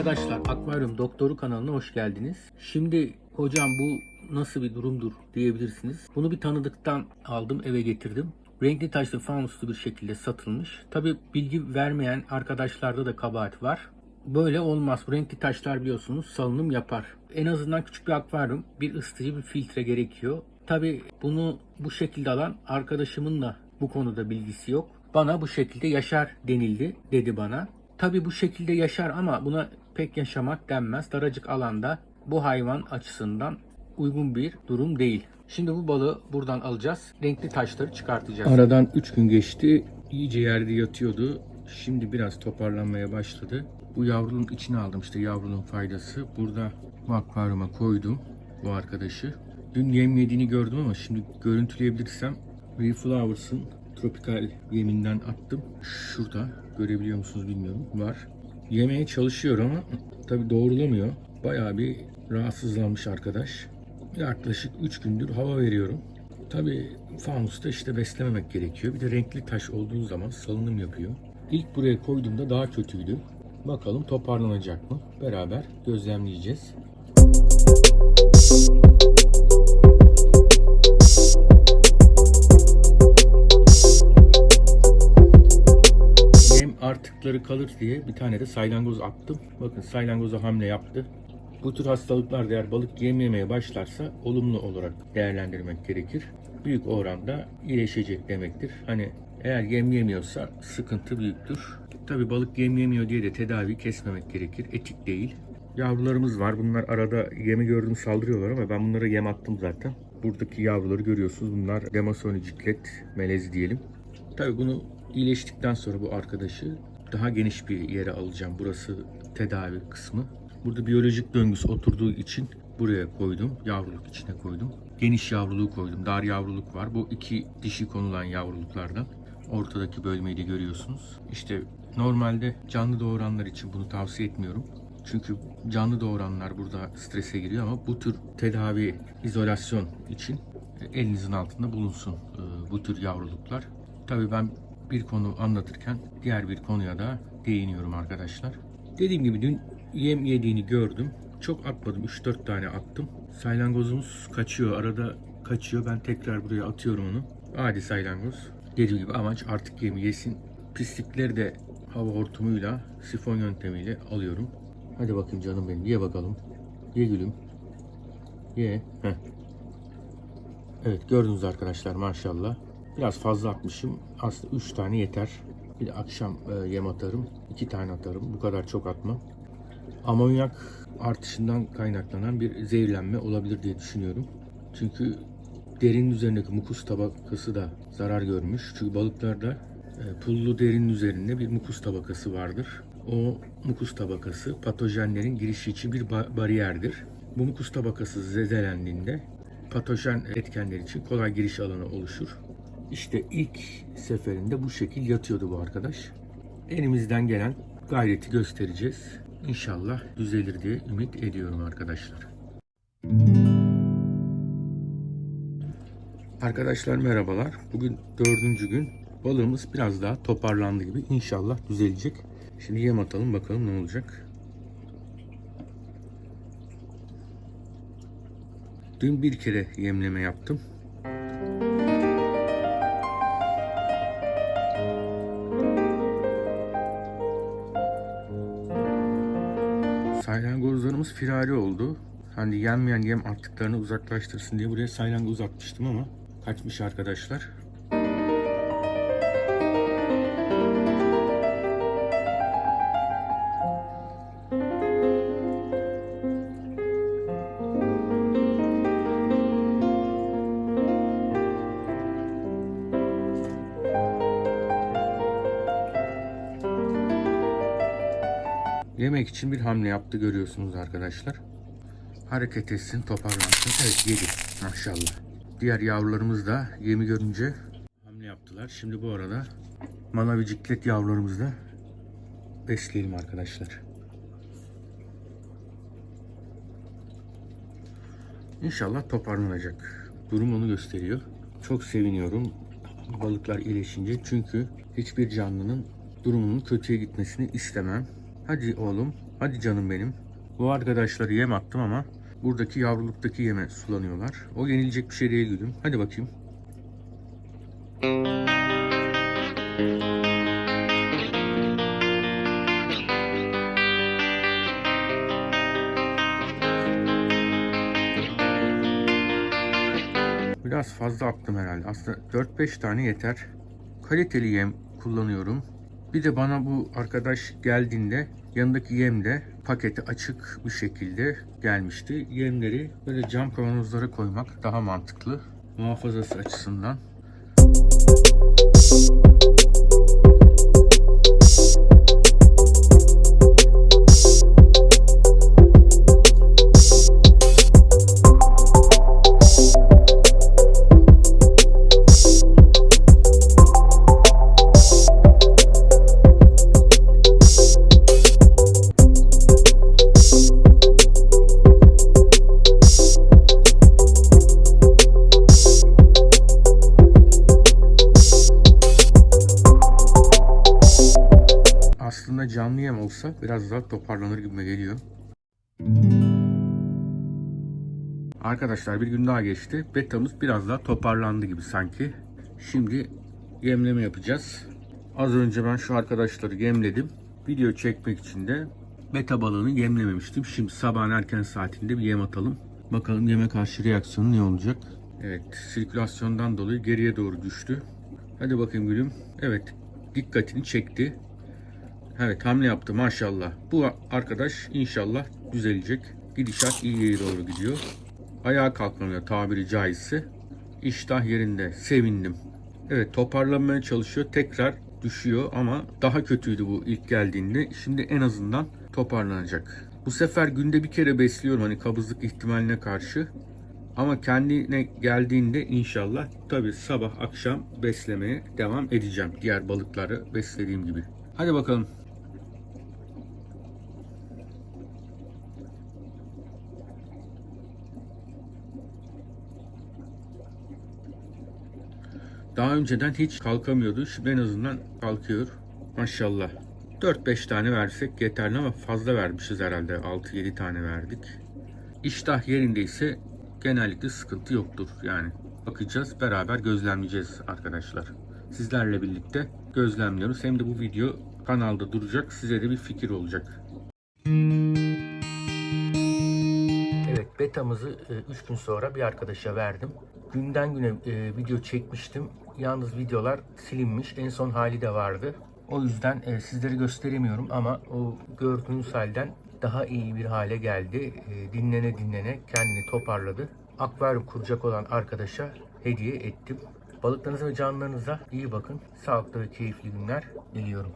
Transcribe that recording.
Arkadaşlar Akvaryum Doktoru kanalına hoş geldiniz. Şimdi hocam bu nasıl bir durumdur diyebilirsiniz. Bunu bir tanıdıktan aldım eve getirdim. Renkli taşlı fanuslu bir şekilde satılmış. Tabi bilgi vermeyen arkadaşlarda da kabahat var. Böyle olmaz. Bu renkli taşlar biliyorsunuz salınım yapar. En azından küçük bir akvaryum, bir ısıtıcı, bir filtre gerekiyor. Tabi bunu bu şekilde alan arkadaşımın da bu konuda bilgisi yok. Bana bu şekilde yaşar denildi dedi bana. Tabi bu şekilde yaşar ama buna pek yaşamak denmez. Daracık alanda bu hayvan açısından uygun bir durum değil. Şimdi bu balığı buradan alacağız. Renkli taşları çıkartacağız. Aradan 3 gün geçti. İyice yerde yatıyordu. Şimdi biraz toparlanmaya başladı. Bu yavrunun içine aldım işte yavrunun faydası. Burada bu akvaryuma koydum bu arkadaşı. Dün yem yediğini gördüm ama şimdi görüntüleyebilirsem Reflowers'ın tropikal yeminden attım. Şurada görebiliyor musunuz bilmiyorum. Var. Yemeye çalışıyor ama tabi doğrulamıyor. Bayağı bir rahatsızlanmış arkadaş. Yaklaşık 3 gündür hava veriyorum. Tabi fanusta işte beslememek gerekiyor. Bir de renkli taş olduğu zaman salınım yapıyor. İlk buraya koyduğumda daha kötüydü. Bakalım toparlanacak mı? Beraber gözlemleyeceğiz. Yem artıkları kalır diye bir tane de saylangoz attım. Bakın saylangoza hamle yaptı. Bu tür hastalıklar eğer balık yem yemeye başlarsa olumlu olarak değerlendirmek gerekir. Büyük oranda iyileşecek demektir. Hani eğer yem yemiyorsa sıkıntı büyüktür. Tabi balık yem yemiyor diye de tedavi kesmemek gerekir. Etik değil. Yavrularımız var. Bunlar arada yemi gördüm saldırıyorlar ama ben bunlara yem attım zaten. Buradaki yavruları görüyorsunuz. Bunlar Demasoni ciklet melezi diyelim. Tabii bunu iyileştikten sonra bu arkadaşı daha geniş bir yere alacağım. Burası tedavi kısmı. Burada biyolojik döngüsü oturduğu için buraya koydum. Yavruluk içine koydum. Geniş yavruluğu koydum. Dar yavruluk var. Bu iki dişi konulan yavruluklardan. Ortadaki bölmeyi de görüyorsunuz. İşte normalde canlı doğuranlar için bunu tavsiye etmiyorum. Çünkü canlı doğuranlar burada strese giriyor ama bu tür tedavi, izolasyon için elinizin altında bulunsun e, bu tür yavruluklar. Tabii ben bir konu anlatırken diğer bir konuya da değiniyorum arkadaşlar. Dediğim gibi dün yem yediğini gördüm. Çok atmadım. 3-4 tane attım. Saylangozumuz kaçıyor. Arada kaçıyor. Ben tekrar buraya atıyorum onu. Adi saylangoz. Dediğim gibi amaç artık yemi yesin. Pislikleri de hava hortumuyla, sifon yöntemiyle alıyorum. Hadi bakayım canım benim. Ye bakalım. Ye gülüm. Ye. Heh. Evet gördünüz arkadaşlar maşallah. Biraz fazla atmışım. Aslında 3 tane yeter. Bir de akşam e, yem atarım. 2 tane atarım. Bu kadar çok atmam. Amonyak artışından kaynaklanan bir zehirlenme olabilir diye düşünüyorum. Çünkü derinin üzerindeki mukus tabakası da zarar görmüş. Çünkü balıklarda e, pullu derinin üzerinde bir mukus tabakası vardır. O mukus tabakası patojenlerin girişi için bir ba- bariyerdir. Bu mukus tabakası zedelendiğinde patojen etkenler için kolay giriş alanı oluşur. İşte ilk seferinde bu şekil yatıyordu bu arkadaş. Elimizden gelen gayreti göstereceğiz. İnşallah düzelir diye ümit ediyorum arkadaşlar. Arkadaşlar merhabalar. Bugün dördüncü gün. Balığımız biraz daha toparlandı gibi. İnşallah düzelecek. Şimdi yem atalım bakalım ne olacak. Dün bir kere yemleme yaptım. Salyangozlarımız firari oldu. Hani yenmeyen yem artıklarını uzaklaştırsın diye buraya salyangoz atmıştım ama kaçmış arkadaşlar. Yemek için bir hamle yaptı görüyorsunuz arkadaşlar. Hareket etsin, toparlansın. Evet yedi maşallah. Diğer yavrularımız da yemi görünce hamle yaptılar. Şimdi bu arada manavi ciklet yavrularımızı da besleyelim arkadaşlar. İnşallah toparlanacak. Durum onu gösteriyor. Çok seviniyorum balıklar iyileşince. Çünkü hiçbir canlının durumunun kötüye gitmesini istemem. Hadi oğlum. Hadi canım benim. Bu arkadaşları yem attım ama buradaki yavruluktaki yeme sulanıyorlar. O yenilecek bir şey değil gülüm. Hadi bakayım. Biraz fazla attım herhalde. Aslında 4-5 tane yeter. Kaliteli yem kullanıyorum. Bir de bana bu arkadaş geldiğinde yanındaki yem de paketi açık bir şekilde gelmişti. Yemleri böyle cam kavanozlara koymak daha mantıklı. Muhafazası açısından. Aslında olsa biraz daha toparlanır gibi geliyor. Arkadaşlar bir gün daha geçti. Betamız biraz daha toparlandı gibi sanki. Şimdi yemleme yapacağız. Az önce ben şu arkadaşları yemledim. Video çekmek için de beta balığını yemlememiştim. Şimdi sabahın erken saatinde bir yem atalım. Bakalım yeme karşı reaksiyonu ne olacak? Evet, sirkülasyondan dolayı geriye doğru düştü. Hadi bakayım gülüm. Evet, dikkatini çekti. Evet hamle yaptı maşallah. Bu arkadaş inşallah düzelecek. Gidişat iyiye doğru gidiyor. Ayağa kalkmıyor tabiri caizse. İştah yerinde. Sevindim. Evet toparlanmaya çalışıyor. Tekrar düşüyor ama daha kötüydü bu ilk geldiğinde. Şimdi en azından toparlanacak. Bu sefer günde bir kere besliyorum hani kabızlık ihtimaline karşı. Ama kendine geldiğinde inşallah tabi sabah akşam beslemeye devam edeceğim. Diğer balıkları beslediğim gibi. Hadi bakalım. Daha önceden hiç kalkamıyordu. Şimdi en azından kalkıyor. Maşallah. 4-5 tane versek yeterli ama fazla vermişiz herhalde. 6-7 tane verdik. İştah yerindeyse genellikle sıkıntı yoktur. Yani bakacağız beraber gözlemleyeceğiz arkadaşlar. Sizlerle birlikte gözlemliyoruz. Hem de bu video kanalda duracak. Size de bir fikir olacak. Evet betamızı 3 gün sonra bir arkadaşa verdim. Günden güne e, video çekmiştim. Yalnız videolar silinmiş. En son hali de vardı. O yüzden e, sizleri gösteremiyorum ama o gördüğünüz halden daha iyi bir hale geldi. E, dinlene dinlene kendini toparladı. Akvaryum kuracak olan arkadaşa hediye ettim. Balıklarınıza ve canlılarınıza iyi bakın. Sağlıklı ve keyifli günler diliyorum.